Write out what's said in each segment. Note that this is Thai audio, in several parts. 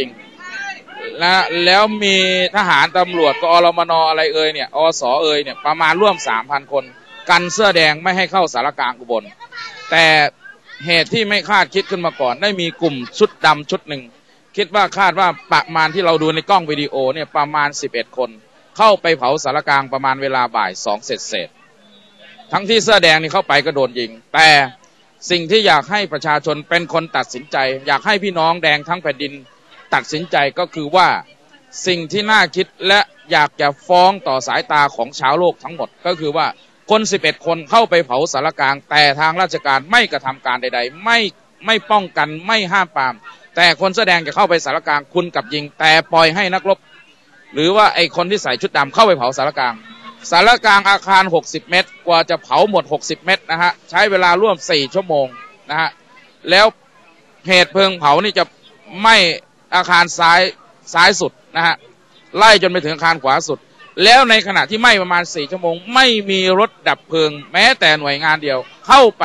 จริงและแล้วมีทหารตำรวจกอรมนอะไรเอ่ยเนี่ยอสเอ่ยเนี่ยประมาณร่วมสามพันคน กันเสื้อแดงไม่ให้เข้าสารกลางอุบล แต่เหตุที่ไม่คาดคิดขึ้นมาก่อน ได้มีกลุ่มชุดดำชุดหนึ่ง คิดว่าคาดว่าประมาณที่เราดูในกล้องวิดีโอเนี่ยประมาณ 11 คน เข้าไปเผาสารกลางประมาณเวลาบ่ายสองเสร็จเสร็จทั้งที่เสื้อแดงนี่เข้าไปก็โดนยิง แต่สิ่งที่อยากให้ประชาชนเป็นคนตัดสินใจ อยากให้พี่น้องแดงทั้งแผ่นดิน ตัดสินใจก็คือว่าสิ่งที่น่าคิดและอยากจะฟ้องต่อสายตาของชาวโลกทั้งหมด ก็คือว่าคน 11 คนเข้าไปเผาสารกลางแต่ทางราชการไม่กระทำการใด ๆ ไม่ไม่ป้องกันไม่ห้ามปราม แต่คนแสดงจะเข้าไปสารกลางคุณกับยิง แต่ปล่อยให้นักรบ หรือว่าไอคนที่ใส่ชุดดำเข้าไปเผาสารกลาง สารกลางอาคาร 60 เมตร กว่าจะเผาหมด 60 เมตรนะฮะใช้เวลาร่วม 4 ชั่วโมงนะฮะแล้วเหตุเพลิงเผานี่จะไม่ อาคารซ้ายซ้ายสุดนะฮะไล่จนไปถึงอาคารขวาสุด แล้วในขณะที่ไหม้ประมาณ4ชั่วโมง ไม่มีรถดับเพลิง แม้แต่หน่วยงานเดียวเข้าไป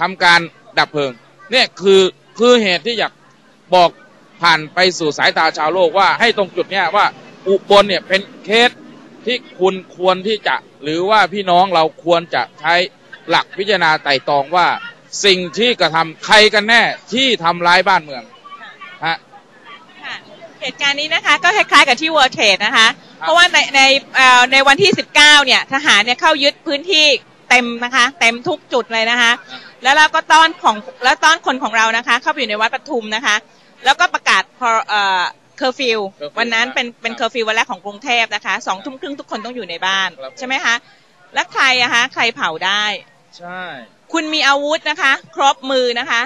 ทำการดับเพลิงเนี่ยคือคือเหตุที่อยากบอกผ่านไปสู่สายตาชาวโลกว่าให้ตรงจุดเนี้ยว่าอุบลเนี่ยเป็นเคสที่คุณควรที่จะ หรือว่าพี่น้องเราควรจะใช้หลักพิจารณาไต่ตองว่า สิ่งที่กระทำใครกันแน่ที่ทำร้ายบ้านเมือง ฮะค่ะเหตุการณ์นี้นะคะก็คล้ายๆกับที่ World Trade นะคะ เพราะว่าในในเอ่อในวันที่ 19 เนี่ยทหารเนี่ยเข้ายึดพื้นที่เต็มนะคะ เต็มทุกจุดเลยนะคะ แล้วเราก็ต้อนของแล้วต้อนคนของเรานะคะ เข้าไปอยู่ในวัดปทุมนะคะ แล้วก็ประกาศพอเอ่อเคอร์ฟิว curfew วันนั้นเป็นเป็นครับเคอร์ฟิววันแรกของกรุงเทพนะคะสองทุ่มครึ่งทุกคนต้องอยู่ในบ้านครับใช่ไหมคะแล้วใครอะคะใครเผาได้ใช่ คุณมีอาวุธนะคะ ครบมือนะคะ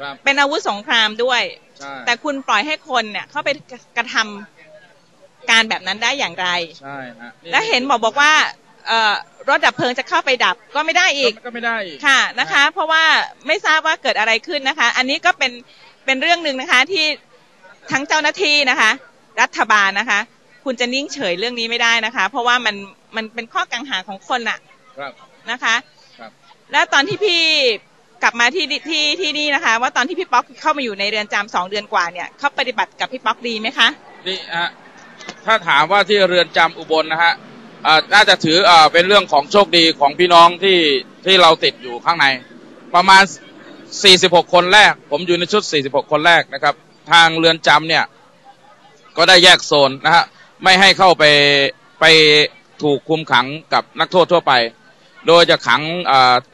ครับเป็นอาวุธสงครามด้วยใช่ แต่คุณปล่อยให้คนเนี่ยเข้าไปกระทำการแบบนั้นได้อย่างไรใช่ฮะและเห็นบอกบอกว่าเอ่อรถดับเพลิงจะเข้าไปดับก็ไม่ได้อีกก็ไม่ได้อีกค่ะนะคะ เพราะว่าไม่ทราบว่าเกิดอะไรขึ้นนะคะ อันนี้ก็เป็นเป็นเรื่องหนึ่งนะคะที่ทั้งเจ้าหน้าที่นะคะ รัฐบาลนะคะ คุณจะนิ่งเฉยเรื่องนี้ไม่ได้นะคะ เพราะว่ามันมันเป็นข้อกังขาของคนอะครับนะคะ ครับ แล้วตอนที่พี่ กลับมาที่ที่ที่นี่นะคะ ว่าตอนที่พี่ป๊อกเข้ามาอยู่ในเรือนจำสองเดือนกว่าเนี่ยเขาปฏิบัติกับพี่ป๊อกดีไหมคะนี่ฮะถ้าถามว่าที่เรือนจำอุบลนะฮะอ่าน่าจะถืออ่าเป็นเรื่องของโชคดีของพี่น้องที่ที่เราติดอยู่ข้างใน ประมาณ 46 คนแรก ผมอยู่ในชุด 46 คนแรกนะครับ ทางเรือนจำเนี่ย ก็ได้แยกโซนนะฮะไม่ให้เข้าไปไปถูกคุมขังกับนักโทษทั่วไป โดยจะขัง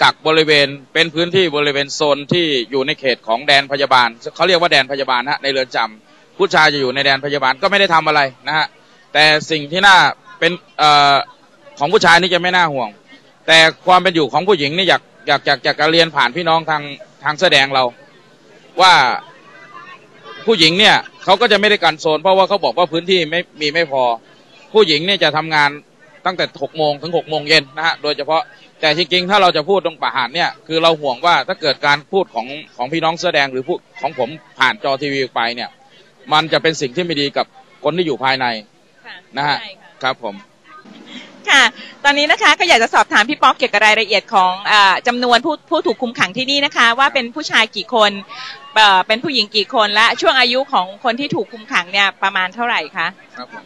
กักบริเวณเป็นพื้นที่บริเวณโซนที่อยู่ในเขตของแดนพยาบาลเขาเรียกว่าแดนพยาบาลนะฮะในเรือนจำผู้ชายจะอยู่ในแดนพยาบาลก็ไม่ได้ทำอะไรนะฮะแต่สิ่งที่น่าเป็นอของผู้ชายนี่จะไม่น่าห่วง แต่ความเป็นอยู่ของผู้หญิงนี่อยากอยากอยากอยากจะเรียนผ่านพี่น้องทางทางแสอแดงเรา ว่าผู้หญิงเนี่ยเขาก็จะไม่ได้กันโซน เพราะว่าเขาบอกว่าพื้นที่ไม่มีไม่พอ ผู้หญิงเนี่ยจะทำงาน ตั้งแต่หกโมงถึงหกโมงเย็นนะฮะโดยเฉพาะแต่จริงๆถ้าเราจะพูดตรงประหารเนี่ยคือเราห่วงว่าถ้าเกิดการพูดของของพี่น้องเสื้อแดงหรือพูดของผมผ่านจอทีวีไปเนี่ย มันจะเป็นสิ่งที่ไม่ดีกับคนที่อยู่ภายในนะฮะครับผมค่ะ ตอนนี้นะคะก็อยากจะสอบถามพี่ป๊อกเกี่ยวกับรายละเอียดของอาจำนวนผู้ผู้ถูกคุมขังที่นี่นะคะ ว่าเป็นผู้ชายกี่คนเอ่อเป็นผู้หญิงกี่คนและช่วงอายุของคนที่ถูกคุมขังเนี่ยประมาณเท่าไหร่คะครับผม